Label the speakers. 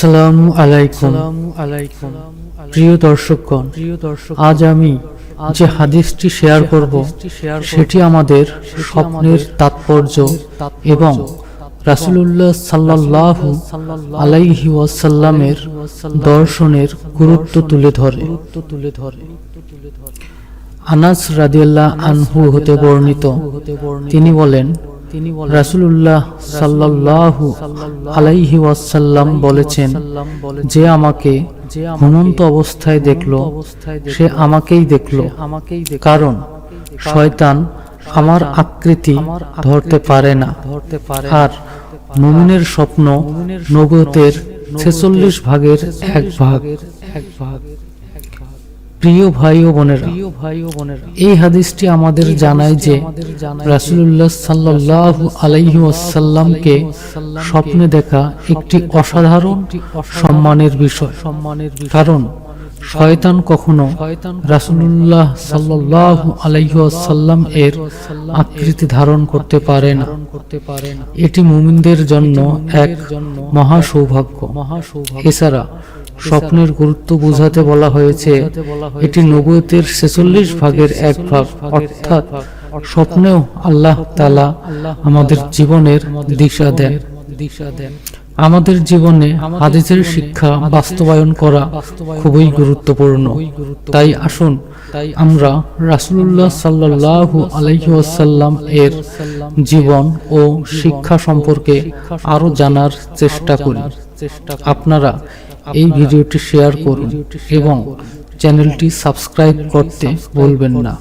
Speaker 1: আসসালামু আলাইকুম।
Speaker 2: আলাইকুম
Speaker 1: প্রিয় দর্শকগণ
Speaker 2: প্রিয় দর্শক
Speaker 1: আজ আমি যে হাদিসটি শেয়ার করব, সেটি আমাদের স্বপ্নের তাৎপর্য এবং রাসূলুল্লাহ সাল্লাল্লাহু আলাইহি ওয়াসাল্লামের দর্শনের গুরুত্ব তুলে ধরে
Speaker 2: তুলে ধরে।
Speaker 1: আনাস রাদিয়াল্লাহ আনহু হতে বর্ণিত, তিনি বলেন
Speaker 2: তিনি বলেন
Speaker 1: রাসূলুল্লাহ সাল্লাল্লাহু আলাইহি ওয়াসাল্লাম বলেছেন যে আমাকে
Speaker 2: যে
Speaker 1: ঘুমন্ত অবস্থায় দেখল সে আমাকেই দেখল। কারণ শয়তান আমার আকৃতি ধরতে পারে না। আর মুমিনের স্বপ্ন নবতের ছেচল্লিশ ভাগের এক ভাগ।
Speaker 2: এক ভাগ।
Speaker 1: প্রিয় ভাই ও বোনেরা
Speaker 2: প্রিয় ভাই ও বোনেরা
Speaker 1: এই হাদিসটি আমাদের জানায় যে রাসূলুল্লাহ সাল্লাল্লাহু আলাইহি ওয়াসাল্লামকে স্বপ্নে দেখা একটি অসাধারণ সম্মানের বিষয়।
Speaker 2: সম্মানের
Speaker 1: কারণ শয়তান কখনো রাসূলুল্লাহ সাল্লাল্লাহু আলাইহি ওয়াসাল্লাম এর আকৃতি ধারণ করতে পারে না। এটি মুমিনদের জন্য এক
Speaker 2: জন্য
Speaker 1: মহা সৌভাগ্য
Speaker 2: মহা সৌভাগ্য
Speaker 1: এছাড়া স্বপ্নের গুরুত্ব বোঝাতে বলা হয়েছে। এটি নবুয়তের ছেচল্লিশ ভাগের এক ভাগ। অর্থাৎ স্বপ্নেও আল্লাহ তালা আমাদের জীবনের দিশা দেন
Speaker 2: দিশা দেন।
Speaker 1: আমাদের জীবনে হাদিসের শিক্ষা, বাস্তবায়ন করা খুবই গুরুত্বপূর্ণ। তাই আসুন আমরা রাসূলুল্লাহ সাল্লাল্লাহু আলাইহি ওয়াসাল্লাম এর জীবন ও শিক্ষা সম্পর্কে আরও জানার চেষ্টা করি। আপনারা এই ভিডিওটি শেয়ার করুন এবং চ্যানেলটি সাবস্ক্রাইব করতে ভুলবেন
Speaker 2: না।